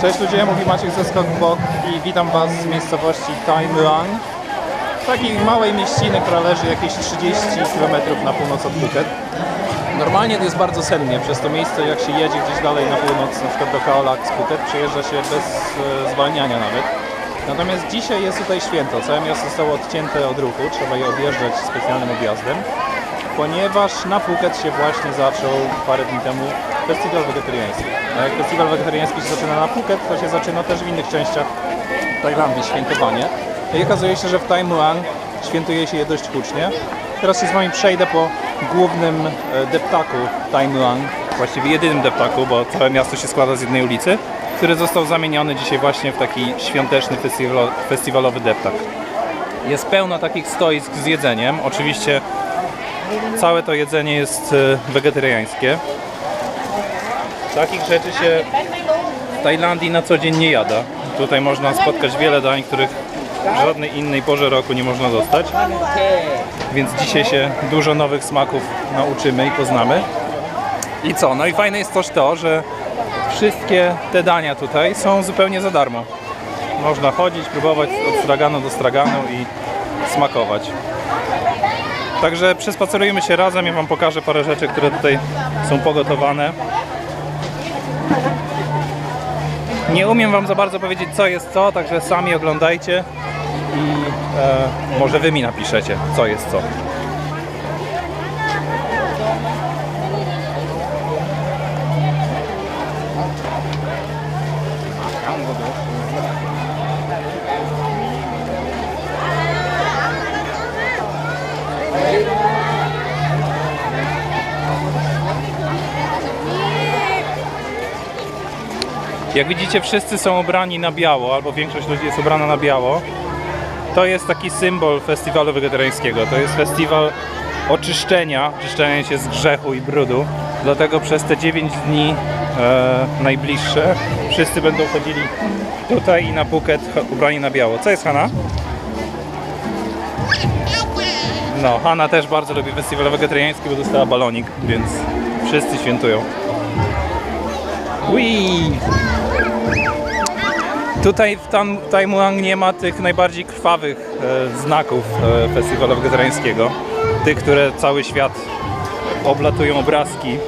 Cześć ludzie, mówi Maciek ze Skok Bok i witam Was z miejscowości Tai Muang. Takiej małej mieściny, która leży jakieś 30 km na północ od Phuket. Normalnie to jest bardzo sennie, przez to miejsce jak się jedzie gdzieś dalej na północ, na przykład do Kaolack z Phuket, przejeżdża się bez e, zwalniania nawet. Natomiast dzisiaj jest tutaj święto, całe miasto zostało odcięte od ruchu, trzeba je odjeżdżać specjalnym objazdem, ponieważ na Phuket się właśnie zaczął parę dni temu festiwal wegetariański. A jak festiwal wegetariański się zaczyna na Phuket, to się zaczyna też w innych częściach Tajlandii świętowanie. I okazuje się, że w Muang świętuje się je dość hucznie. Teraz się z Wami przejdę po głównym e, deptaku Tai Muang, właściwie jedynym deptaku, bo całe miasto się składa z jednej ulicy, który został zamieniony dzisiaj właśnie w taki świąteczny festiwalo- festiwalowy deptak. Jest pełno takich stoisk z jedzeniem. Oczywiście całe to jedzenie jest e, wegetariańskie. Takich rzeczy się w Tajlandii na co dzień nie jada. Tutaj można spotkać wiele dań, których w żadnej innej porze roku nie można dostać. Więc dzisiaj się dużo nowych smaków nauczymy i poznamy. I co? No i fajne jest też to, że wszystkie te dania tutaj są zupełnie za darmo. Można chodzić, próbować od straganu do straganu i smakować. Także przespacerujemy się razem, ja Wam pokażę parę rzeczy, które tutaj są pogotowane. Nie umiem Wam za bardzo powiedzieć co jest co, także sami oglądajcie i e, może Wy mi napiszecie co jest co. Jak widzicie, wszyscy są ubrani na biało, albo większość ludzi jest ubrana na biało. To jest taki symbol festiwalu wegetariańskiego. To jest festiwal oczyszczenia, oczyszczenia się z grzechu i brudu. Dlatego przez te 9 dni e, najbliższe wszyscy będą chodzili tutaj i na cho- ubrani na biało. Co jest Hanna? No, Hanna też bardzo lubi festiwal wegetariański, bo dostała balonik, więc wszyscy świętują. Whee! Tutaj w Tan- Tai Muang nie ma tych najbardziej krwawych e, znaków e, festiwalu wegetariańskiego. Tych, które cały świat oblatują obrazki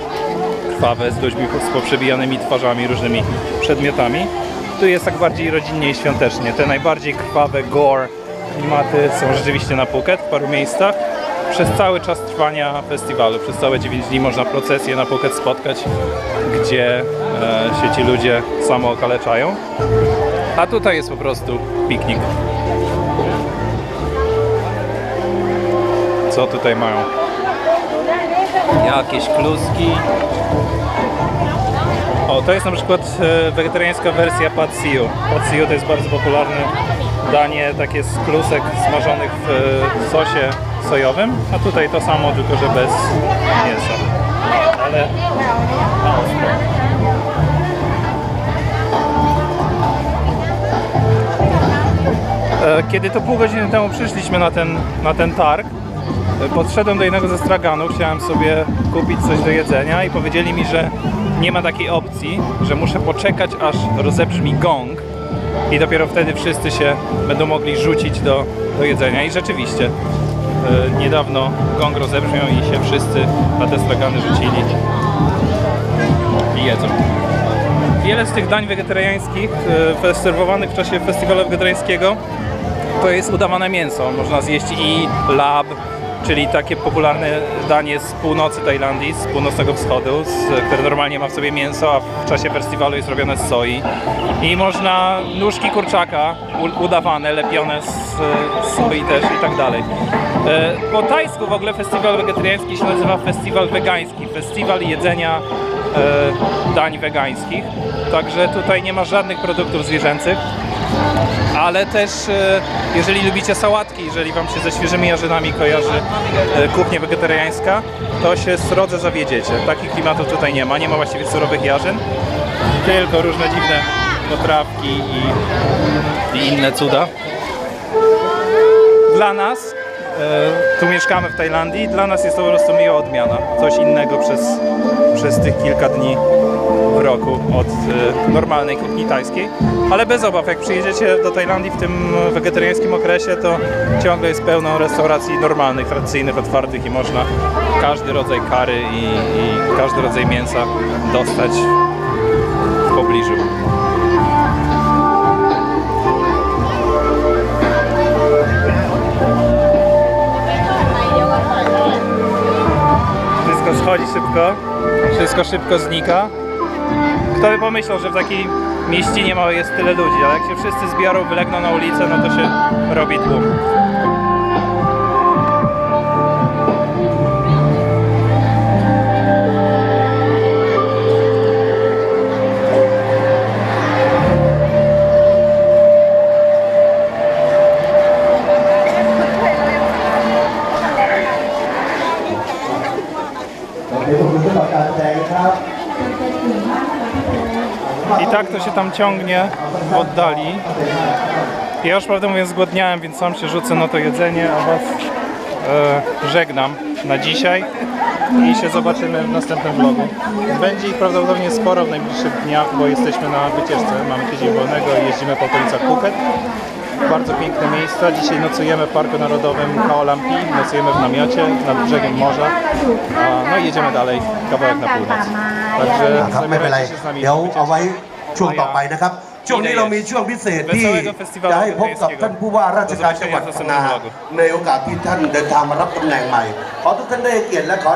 krwawe z ludźmi z poprzebijanymi twarzami, różnymi przedmiotami. Tu jest tak bardziej rodzinnie i świątecznie. Te najbardziej krwawe gore klimaty są rzeczywiście na Phuket w paru miejscach. Przez cały czas trwania festiwalu, przez całe 9 dni można procesję na Phuket spotkać, gdzie e, się ci ludzie samo okaleczają. A tutaj jest po prostu piknik. Co tutaj mają? Jakieś kluski. O, to jest na przykład e, wegetariańska wersja pad siu. Pad siu to jest bardzo popularne danie, takie z klusek smażonych w e, sosie sojowym, a tutaj to samo, tylko że bez mięsa. Ale Kiedy to pół godziny temu przyszliśmy na ten, na ten targ, e, podszedłem do jednego ze straganów, chciałem sobie kupić coś do jedzenia i powiedzieli mi, że nie ma takiej opcji, że muszę poczekać aż rozebrzmi gong i dopiero wtedy wszyscy się będą mogli rzucić do, do jedzenia i rzeczywiście e, niedawno gong rozebrzmiał i się wszyscy na te stragany rzucili i jedzą. Wiele z tych dań wegetariańskich e, serwowanych w czasie festiwalu wegetariańskiego to jest udawane mięso. Można zjeść i lab, czyli takie popularne danie z północy Tajlandii, z północnego wschodu, z, które normalnie ma w sobie mięso, a w czasie festiwalu jest robione z soi. I można nóżki kurczaka u, udawane, lepione z, z soi też i tak dalej. E, Po tajsku w ogóle festiwal wegetariański się nazywa festiwal wegański, festiwal jedzenia e, dań wegańskich. Także tutaj nie ma żadnych produktów zwierzęcych ale też e, jeżeli lubicie sałatki, jeżeli Wam się ze świeżymi jarzynami kojarzy e, kuchnia wegetariańska, to się srodze zawiedziecie. Takich klimatów tutaj nie ma, nie ma właściwie surowych jarzyn, tylko różne dziwne potrawki i, i inne cuda. Dla nas tu mieszkamy w Tajlandii i dla nas jest to po prostu miła odmiana. Coś innego przez, przez tych kilka dni w roku od e, normalnej kuchni tajskiej. Ale bez obaw, jak przyjedziecie do Tajlandii w tym wegetariańskim okresie, to ciągle jest pełno restauracji normalnych, tradycyjnych, otwartych i można każdy rodzaj kary i, i każdy rodzaj mięsa dostać w pobliżu. Schodzi szybko, wszystko szybko znika. Kto by pomyślał, że w takiej mieścinie małej jest tyle ludzi, ale jak się wszyscy zbiorą, wylegną na ulicę, no to się robi tłum. tak to się tam ciągnie w oddali. Ja już prawdę mówiąc zgłodniałem, więc sam się rzucę na to jedzenie, a was e, żegnam na dzisiaj i się zobaczymy w następnym vlogu. Będzie ich prawdopodobnie sporo w najbliższych dniach, bo jesteśmy na wycieczce, mamy tydzień wolnego i jeździmy po okolicach Phuket. Bardzo piękne miejsca. Dzisiaj nocujemy w Parku Narodowym Kaolampi, nocujemy w namiocie nad brzegiem morza. No i jedziemy dalej, kawałek na północ. Także zabierajcie się z nami. เดี๋ยว w เอาไว้ wycieczkę. ช่วงต่อไปนะครับ ช่วงนี้เรามีช่วงพิเศษที่ Wesołego festiwalu จะให้พบกับท่านผู้ว่าราชการจังหวัดพังงาในโอกาสที่ท่านเดินทางมารับตำแหน่งใหม่ ขอทุกท่านได้เกียรติและขอ